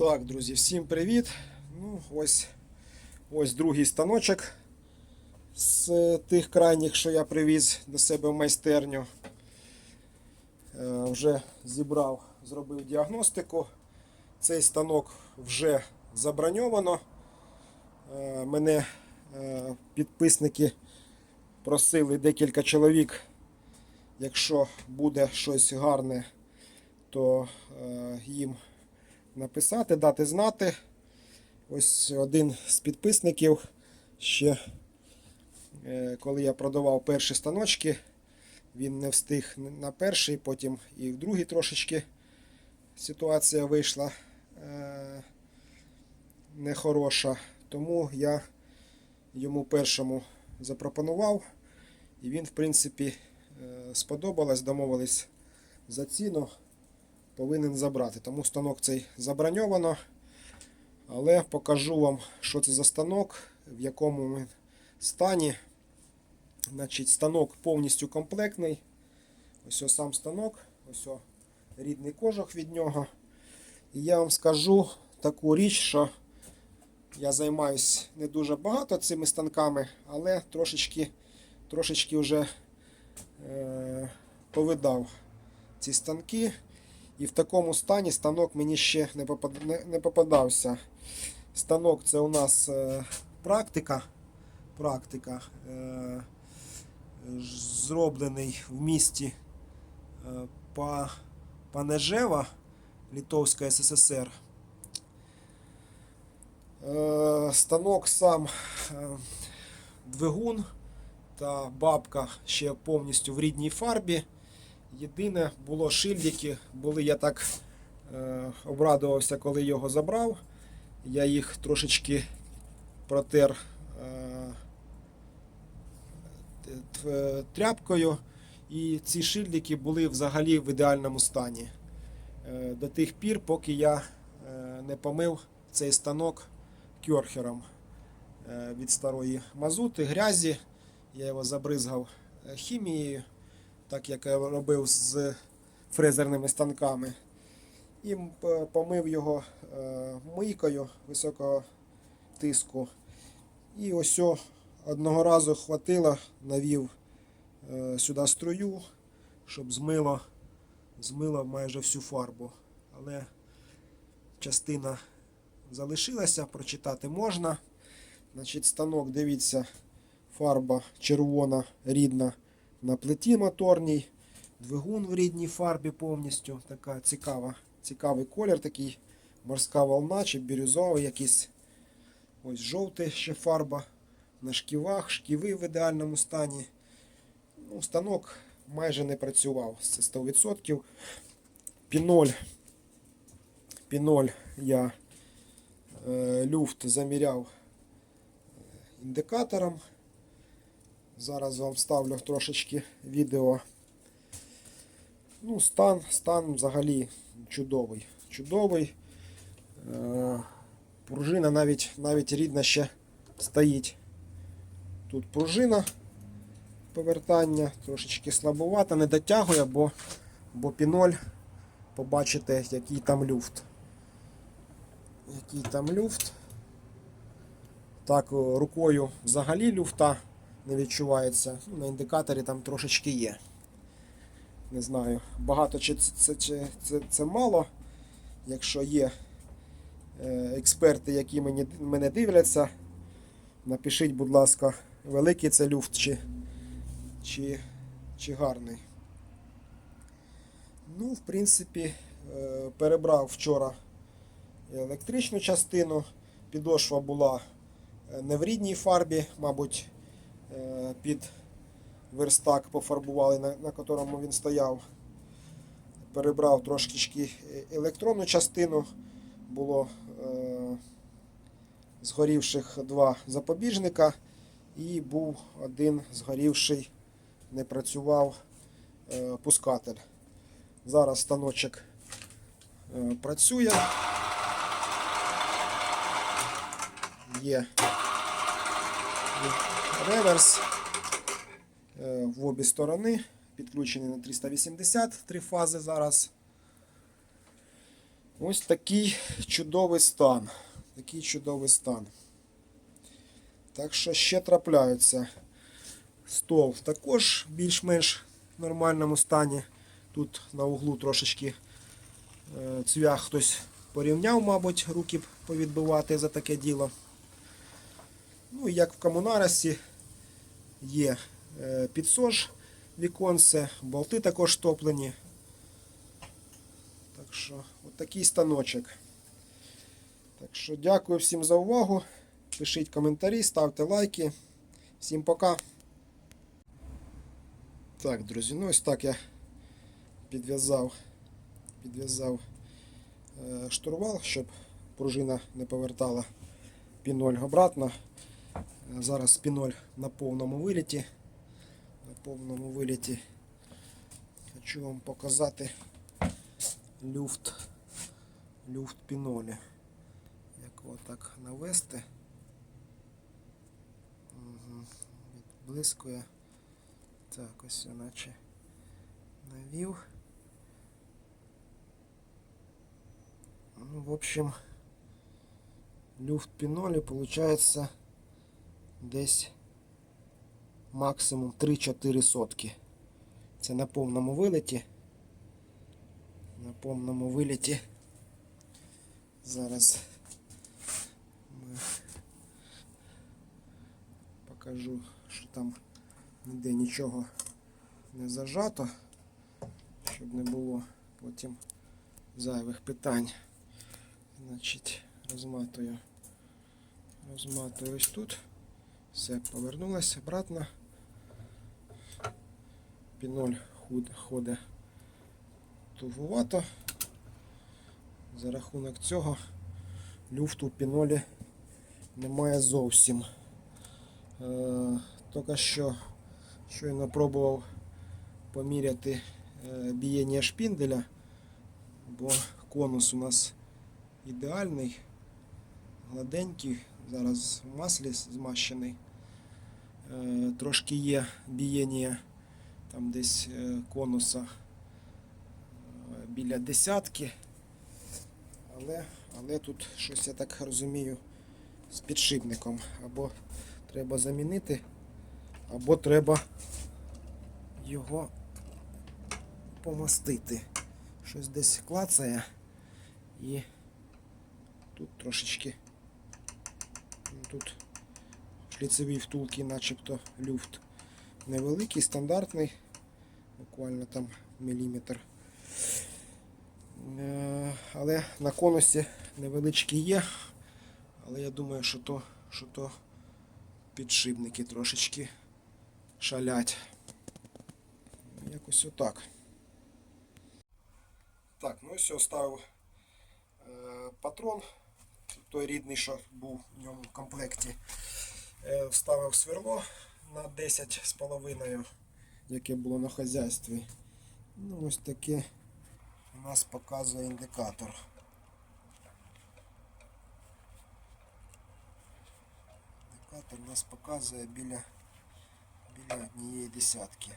Так, друзі, всім привіт. Ну, ось, ось другий станочок з тих крайніх, що я привіз до себе в майстерню. Е, Вже зібрав, зробив діагностику. Цей станок вже заброньовано. Е, Мене е, підписники просили декілька чоловік, якщо буде щось гарне, то е, їм написати, дати знати. Ось один з підписників ще, е, коли я продавав перші станочки, він не встиг на перший, потім і в другий трошечки ситуація вийшла е, нехороша. Тому я йому першому запропонував, і він, в принципі, е, сподобалось, домовились за ціну повинен забрати. Тому станок цей заброньовано. Але покажу вам, що це за станок, в якому він стані. Значить, станок повністю комплектний. Ось ось сам станок, ось ось рідний кожух від нього. І я вам скажу таку річ, що я займаюсь не дуже багато цими станками, але трошечки, трошечки вже е, повидав ці станки. І в такому стані станок мені ще не, попад... не, попадався. Станок це у нас е, практика. Практика е, зроблений в місті е, Панежева, Литовська СССР. Е, станок сам е, двигун та бабка ще повністю в рідній фарбі. Єдине було шильдики, були я так е, обрадувався, коли його забрав. Я їх трошечки протер е, тряпкою, і ці шильдики були взагалі в ідеальному стані. Е, до тих пір, поки я е, не помив цей станок кьорхером е, від старої мазути, грязі. Я його забризгав е, хімією так як я робив з фрезерними станками. І помив його е, мийкою високого тиску. І ось одного разу хватило, навів е, сюди струю, щоб змило, змило майже всю фарбу. Але частина залишилася, прочитати можна. Значить, станок, дивіться, фарба червона, рідна на плиті моторній, двигун в рідній фарбі повністю. Така цікава, цікавий колір, такий морська волна чи бірюзовий якийсь. Ось жовтий ще фарба на шківах, шківи в ідеальному стані. Ну, станок майже не працював, це 100%. Піноль. Піноль я е, люфт заміряв е, індикатором. Зараз вам ставлю трошечки відео. Ну, стан, стан взагалі чудовий. Чудовий. Е, пружина навіть, навіть рідна ще стоїть. Тут пружина повертання, трошечки слабувата, не дотягує, бо, бо піноль, побачите, який там люфт. Який там люфт. Так, рукою взагалі люфта не відчувається. На індикаторі там трошечки є. Не знаю, багато чи це, це, чи це, це мало. Якщо є е, експерти, які мені, мене дивляться, напишіть, будь ласка, великий це люфт чи, чи, чи гарний. Ну, в принципі, е, перебрав вчора електричну частину. Підошва була е, не в рідній фарбі, мабуть, під верстак пофарбували, на, на якому він стояв. Перебрав трошки електронну частину. Було е, згорівших два запобіжника, і був один згорівший, не працював е, пускатель. Зараз станочок е, працює. Є реверс е, в обі сторони. Підключений на 380 три фази зараз. Ось такий чудовий стан. Такий чудовий стан. Так що ще трапляються. Стол також більш-менш нормальному стані. Тут на углу трошечки е, цвях хтось порівняв, мабуть, руки повідбивати за таке діло. Ну і як в комунарості є е, підсож віконце, болти також топлені. Так що, от такий станочок. Так що дякую всім за увагу. Пишіть коментарі, ставте лайки. Всім пока. Так, друзі, ну ось так я підв'язав підв'язав е, штурвал, щоб пружина не повертала піноль обратно. Зараз піноль на повному виліті. На повному виліті хочу вам показати люфт, люфт пінолі. Як отак навести. Угу. Відблискує. Так, ось наче навів. Ну, в общем, люфт пінолі получается десь максимум 3-4 сотки. Це на повному вилеті. На повному виліті. Зараз ми покажу, що там ніде нічого не зажато, щоб не було потім зайвих питань. Значить, розматую. Розматую ось тут. Все, повернулося обратно. Піноль ходить тугувато. За рахунок цього люфту пінолі немає зовсім. Е, Тільки що щойно пробував поміряти е, бієння шпінделя, бо конус у нас ідеальний, гладенький, зараз в маслі змащений. Е, Трошки є бієння там десь е, конуса е, біля десятки. Але, але тут щось я так розумію з підшипником. Або треба замінити, або треба його помастити. Щось десь клацає і тут трошечки ну, тут шліцеві втулки, начебто люфт невеликий, стандартний, буквально там міліметр. Е, Але на конусі невеличкий є. Але я думаю, що то, що то підшипники трошечки шалять. Якось отак. Так, ну ось я оставив е, патрон, той рідний, що був в ньому в комплекті. Е, вставив сверло на 10,5, яке було на хазяйстві. Ну, ось таке у нас показує індикатор. Індикатор у нас показує біля, біля однієї десятки.